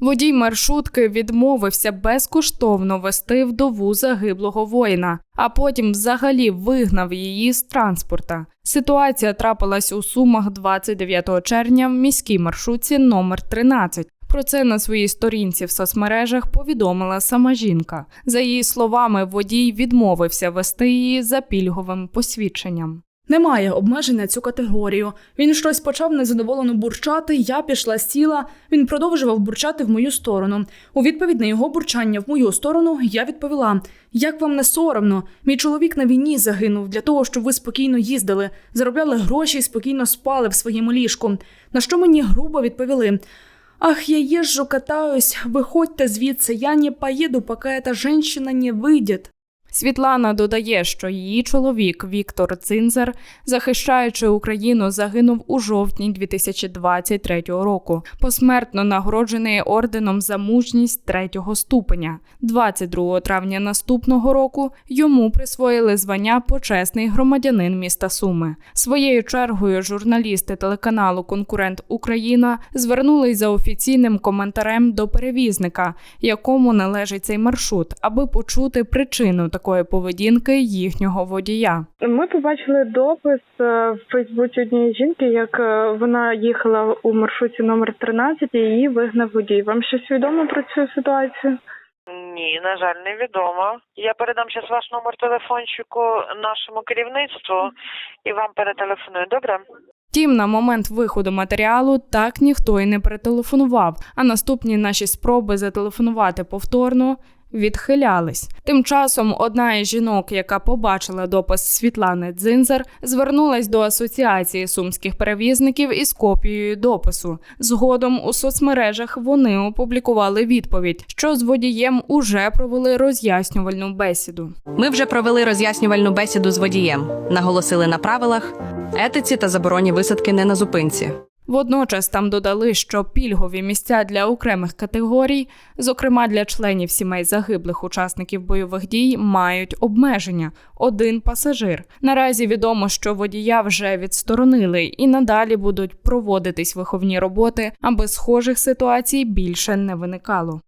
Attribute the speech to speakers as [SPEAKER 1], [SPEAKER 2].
[SPEAKER 1] Водій маршрутки відмовився безкоштовно вести вдову загиблого воїна, а потім взагалі вигнав її з транспорта. Ситуація трапилась у Сумах 29 червня в міській маршрутці номер 13. Про це на своїй сторінці в соцмережах повідомила сама жінка. За її словами, водій відмовився вести її за пільговим посвідченням.
[SPEAKER 2] Немає обмежень на цю категорію. Він щось почав незадоволено бурчати, я пішла сіла. Він продовжував бурчати в мою сторону. У відповідь на його бурчання в мою сторону я відповіла: як вам не соромно? Мій чоловік на війні загинув для того, щоб ви спокійно їздили, заробляли гроші і спокійно спали в своєму ліжку. На що мені грубо відповіли. Ах, я езжу, катаюсь, виходьте звідси, я не поїду, поки эта женщина не вийде.
[SPEAKER 1] Світлана додає, що її чоловік Віктор Цинзер, захищаючи Україну, загинув у жовтні 2023 року, посмертно нагороджений орденом за мужність третього ступеня. 22 травня наступного року йому присвоїли звання почесний громадянин міста Суми. Своєю чергою журналісти телеканалу Конкурент Україна звернулись за офіційним коментарем до перевізника, якому належить цей маршрут, аби почути причину такої поведінки їхнього водія.
[SPEAKER 3] Ми побачили допис е, в Фейсбуці однієї жінки, як е, вона їхала у маршруті номер 13 і її вигнав водій. Вам щось відомо про цю ситуацію?
[SPEAKER 4] Ні, на жаль, невідомо. Я передам зараз ваш номер телефончику нашому керівництву і вам перетелефоную. Добре?
[SPEAKER 1] Втім, на момент виходу матеріалу так ніхто й не перетелефонував, а наступні наші спроби зателефонувати повторно відхилялись. Тим часом одна із жінок, яка побачила допис Світлани Дзинзер, звернулась до асоціації сумських перевізників із копією допису. Згодом у соцмережах вони опублікували відповідь, що з водієм уже провели роз'яснювальну бесіду.
[SPEAKER 5] Ми вже провели роз'яснювальну бесіду з водієм, наголосили на правилах, етиці та забороні висадки не на зупинці.
[SPEAKER 1] Водночас там додали, що пільгові місця для окремих категорій, зокрема для членів сімей загиблих учасників бойових дій, мають обмеження один пасажир. Наразі відомо, що водія вже відсторонили і надалі будуть проводитись виховні роботи, аби схожих ситуацій більше не виникало.